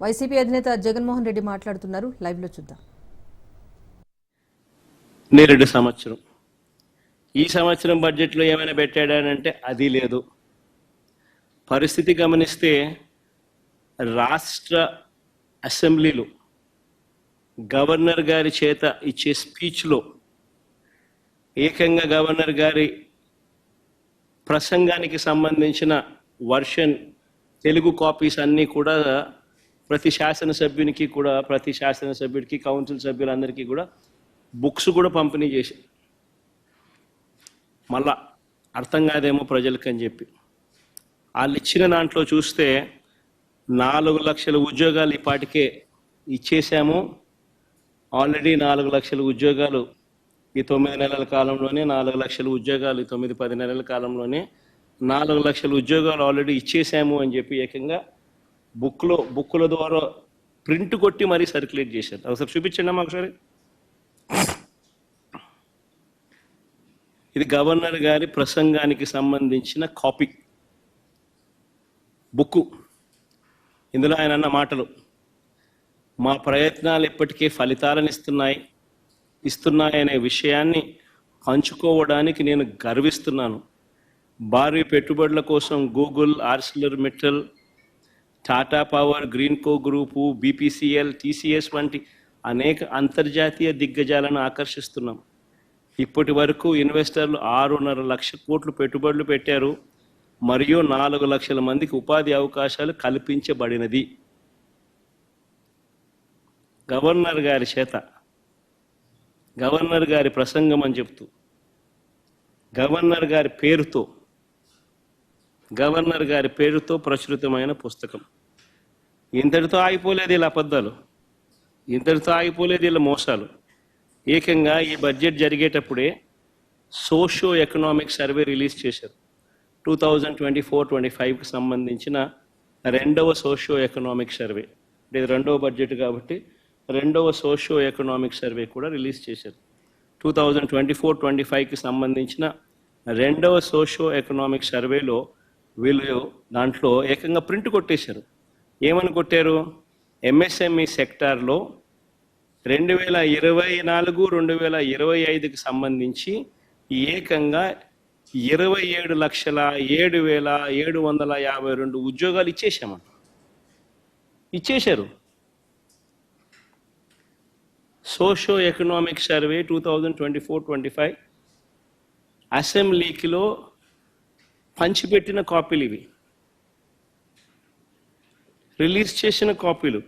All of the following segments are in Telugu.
వైసీపీ అధినేత జగన్మోహన్ రెడ్డి మాట్లాడుతున్నారు. లైవ్లో చూద్దాం. నేరేడు సంవత్సరం. ఈ సంవత్సరం బడ్జెట్లో ఏమైనా పెట్టాడానంటే అది లేదు. పరిస్థితి గమనిస్తే రాష్ట్ర అసెంబ్లీలో గవర్నర్ గారి చేత ఇచ్చే స్పీచ్లో ఏకంగా గవర్నర్ గారి ప్రసంగానికి సంబంధించిన వర్షన్ తెలుగు కాపీస్ అన్నీ కూడా ప్రతి శాసనసభ్యునికి కూడా ప్రతి శాసనసభ్యుడికి కౌన్సిల్ సభ్యులందరికీ కూడా బుక్స్ కూడా పంపిణీ చేశారు. మళ్ళా అర్థం కాదేమో ప్రజలకు అని చెప్పి. వాళ్ళు ఇచ్చిన దాంట్లో చూస్తే నాలుగు లక్షల ఉద్యోగాలు ఇప్పటికే ఇచ్చేసాము ఆల్రెడీ నాలుగు లక్షల ఉద్యోగాలు ఈ తొమ్మిది నెలల కాలంలోనే నాలుగు లక్షల ఉద్యోగాలు ఈ తొమ్మిది పది నెలల కాలంలోనే నాలుగు లక్షల ఉద్యోగాలు ఆల్రెడీ ఇచ్చేసాము అని చెప్పి ఏకంగా బుక్లో బుక్కుల ద్వారా ప్రింట్ కొట్టి మరీ సర్క్యులేట్ చేశారు. ఒకసారి చూపించండి అమ్మా ఒకసారి. ఇది గవర్నర్ గారి ప్రసంగానికి సంబంధించిన కాపీ. బుక్కు. ఇందులో ఆయన అన్న మాటలు. మా ప్రయత్నాలు ఇప్పటికే ఫలితాలను ఇస్తున్నాయి ఇస్తున్నాయనే విషయాన్ని పంచుకోవడానికి నేను గర్విస్తున్నాను. భారీ పెట్టుబడుల కోసం Google Arcelor Mittal Tata Power Greenko group BPCL TCS వంటి అనేక అంతర్జాతీయ దిగ్గజాలను ఆకర్షిస్తున్నాం. ఇప్పటి వరకు ఇన్వెస్టర్లు ఆరున్నర లక్ష కోట్లు పెట్టుబడులు పెట్టారు. మరియు నాలుగు లక్షల మందికి ఉపాధి అవకాశాలు కల్పించబడినది. గవర్నర్ గారి చేత గవర్నర్ గారి ప్రసంగం అని చెప్తూ గవర్నర్ గారి పేరుతో గవర్నర్ గారి పేరుతో ప్రచురితమైన పుస్తకం. ఇంతటితో ఆగిపోలేదు ఇలా అబద్ధాలు. ఇంతటితో ఆగిపోలేదు ఇలా మోసాలు. ఏకంగా ఈ బడ్జెట్ జరిగేటప్పుడే సోషో ఎకనామిక్ సర్వే రిలీజ్ చేశారు. Two thousand twenty four twenty ఫైవ్కి సంబంధించిన రెండవ సోషో ఎకనామిక్ సర్వే. అంటే ఇది రెండవ బడ్జెట్ కాబట్టి రెండవ సోషో ఎకనామిక్ సర్వే కూడా రిలీజ్ చేశారు. Two thousand twenty four twenty ఫైవ్కి సంబంధించిన రెండవ సోషో ఎకనామిక్ సర్వేలో వీళ్ళు దాంట్లో ఏకంగా ప్రింట్ కొట్టేశారు. ఏమని కొట్టారు? ఎంఎస్ఎంఈ సెక్టార్లో రెండు వేల ఇరవై నాలుగు రెండు వేల ఇరవై ఐదుకి సంబంధించి ఏకంగా ఇరవై ఏడు లక్షల ఏడు వేల ఏడు వందల యాభై రెండు ఉద్యోగాలు ఇచ్చేసామంట ఇచ్చేశారు. Socio economic survey two thousand twenty four twenty five అసెంబ్లీకిలో పంచిపెట్టిన కాపీలు ఇవి. రిలీజ్ చేసిన కాపీలు.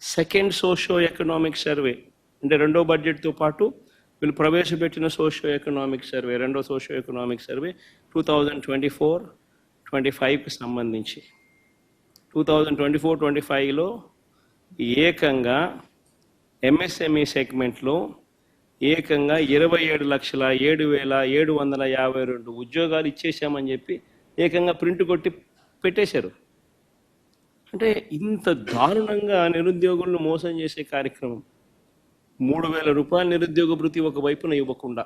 Second socio economic survey. అంటే రెండో బడ్జెట్తో పాటు వీళ్ళు ప్రవేశపెట్టిన సోషో ఎకనామిక్ సర్వే రెండో socio economic survey two thousand twenty four twenty ఫైవ్కి సంబంధించి. Two thousand twenty four twenty ఫైవ్లో ఏకంగా ఎంఎస్ఎంఈ సెగ్మెంట్లో ఏకంగా ఇరవై ఏడు లక్షల ఏడు వేల ఏడు వందల యాభై రెండు ఉద్యోగాలు ఇచ్చేసామని చెప్పి ఏకంగా ప్రింట్ కొట్టి పెట్టేశారు. అంటే ఇంత దారుణంగా నిరుద్యోగులను మోసం చేసే కార్యక్రమం మూడు వేల రూపాయల నిరుద్యోగ భృతి ఒక వైపున ఇవ్వకుండా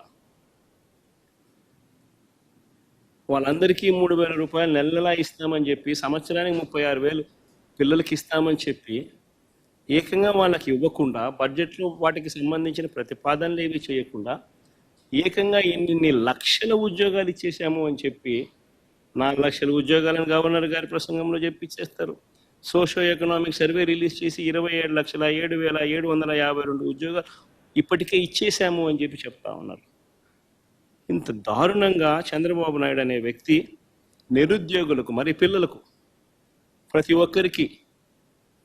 వాళ్ళందరికీ మూడు వేల రూపాయలు నెల నెలా ఇస్తామని చెప్పి సంవత్సరానికి ముప్పై ఆరు వేలు పిల్లలకి ఇస్తామని చెప్పి ఏకంగా వాళ్ళకి ఇవ్వకుండా బడ్జెట్లో వాటికి సంబంధించిన ప్రతిపాదనలు ఏవి చేయకుండా ఏకంగా ఎన్ని లక్షల ఉద్యోగాలు ఇచ్చేసాము అని చెప్పి నాలుగు లక్షల ఉద్యోగాలను గవర్నర్ గారి ప్రసంగంలో చెప్పి ఇచ్చేస్తారు సోషో ఎకనామిక్ సర్వే రిలీజ్ చేసి ఇరవై ఏడు లక్షల ఏడు వేల ఏడు వందల యాభై రెండు ఉద్యోగాలు ఇప్పటికే ఇచ్చేసాము అని చెప్పి చెప్తా ఉన్నారు. ఇంత దారుణంగా చంద్రబాబు నాయుడు అనే వ్యక్తి నిరుద్యోగులకు మరి పిల్లలకు ప్రతి ఒక్కరికి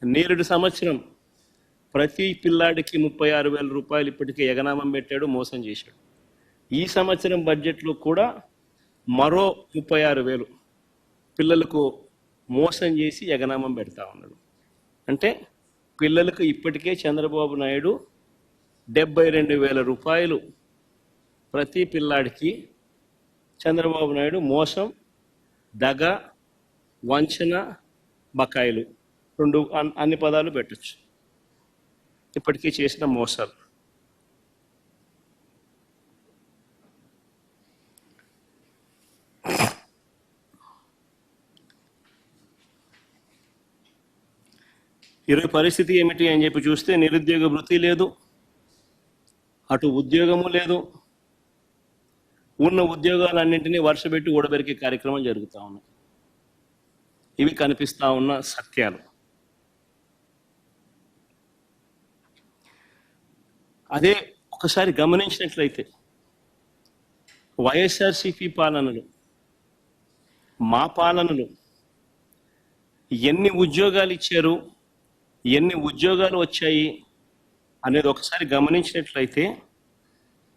నేరుడు సంవత్సరం ప్రతి పిల్లాడికి ముప్పై ఆరు వేల రూపాయలు ఇప్పటికే ఎగనామం పెట్టాడు మోసం చేశాడు. ఈ సంవత్సరం బడ్జెట్లో కూడా మరో ముప్పై ఆరు వేలు పిల్లలకు మోసం చేసి ఎగనామం పెడతా ఉన్నాడు. అంటే పిల్లలకు ఇప్పటికే చంద్రబాబు నాయుడు డెబ్బై రెండు వేల రూపాయలు ప్రతి పిల్లాడికి చంద్రబాబు నాయుడు మోసం దగ వంచన బకాయిలు రెండు అన్- అన్ని పదాలు పెట్టచ్చు. ఇప్పటికీ చేసిన మోసాలు. ఈరోజు పరిస్థితి ఏమిటి అని చెప్పి చూస్తే నిరుద్యోగ వృత్తి లేదు అటు ఉద్యోగము లేదు ఉన్న ఉద్యోగాలన్నింటినీ వర్షపెట్టి ఊడబెరికే కార్యక్రమం జరుగుతూ ఉన్నాయి ఇవి కనిపిస్తా ఉన్న సత్యాలు. అదే ఒకసారి గమనించినట్లయితే వైఎస్ఆర్సిపి పాలనలు మా పాలనలు ఎన్ని ఉద్యోగాలు ఇచ్చారు ఎన్ని ఉద్యోగాలు వచ్చాయి అనేది ఒకసారి గమనించినట్లయితే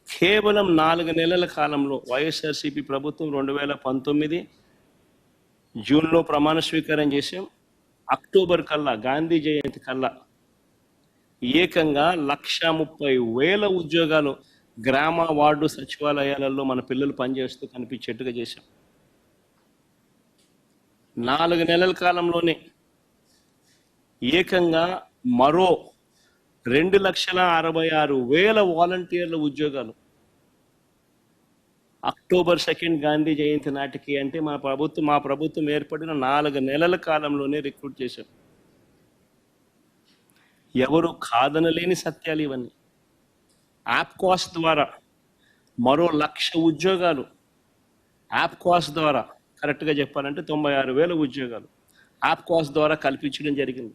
కేవలం నాలుగు నెలల కాలంలో వైఎస్ఆర్సీపీ ప్రభుత్వం రెండు వేల పంతొమ్మిది జూన్లో ప్రమాణ స్వీకారం చేసాం అక్టోబర్ కల్లా గాంధీ జయంతి కల్లా ఏకంగా లక్ష ముప్పై వేల ఉద్యోగాలు గ్రామ వార్డు సచివాలయాలలో మన పిల్లలు పనిచేస్తూ కనిపించేట్టుగా చేశాం. నాలుగు నెలల కాలంలోనే ఏకంగా మరో రెండు లక్షల అరవై ఆరు వేల వాలంటీర్ల ఉద్యోగాలు. అక్టోబర్ సెకండ్ గాంధీ జయంతి నాటికి అంటే మా ప్రభుత్వం మా ప్రభుత్వం ఏర్పడిన నాలుగు నెలల కాలంలోనే రిక్రూట్ చేశాం. ఎవరు కాదనలేని సత్యాలు ఇవన్నీ. యాప్ కాస్ట్ ద్వారా మరో లక్ష ఉద్యోగాలు. యాప్ కాస్ ద్వారా కరెక్ట్గా చెప్పాలంటే తొంభై ఆరు వేల ఉద్యోగాలు. యాప్ కాస్ ద్వారా కల్పించడం జరిగింది.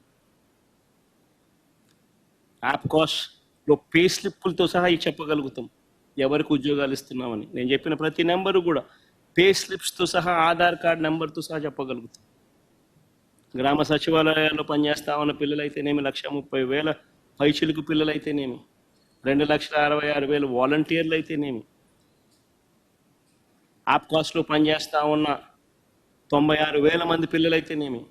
యాప్ కాస్ట్లో పే స్లిప్పులతో సహా ఇది చెప్పగలుగుతాం. ఎవరికి ఉద్యోగాలు ఇస్తున్నామని. నేను చెప్పిన ప్రతి నెంబరు కూడా పే స్లిప్స్తో సహా ఆధార్ కార్డ్ నెంబర్తో సహా చెప్పగలుగుతాం. గ్రామ సచివాలయాల్లో పనిచేస్తా ఉన్న పిల్లలైతేనేమి లక్ష ముప్పై వేల పైచిలుకు పిల్లలైతేనేమి రెండు లక్షల అరవై ఆరు వేల వాలంటీర్లు అయితేనేమి ఆప్ కాస్ట్లో పనిచేస్తా ఉన్న తొంభై ఆరు వేల మంది పిల్లలైతేనేమి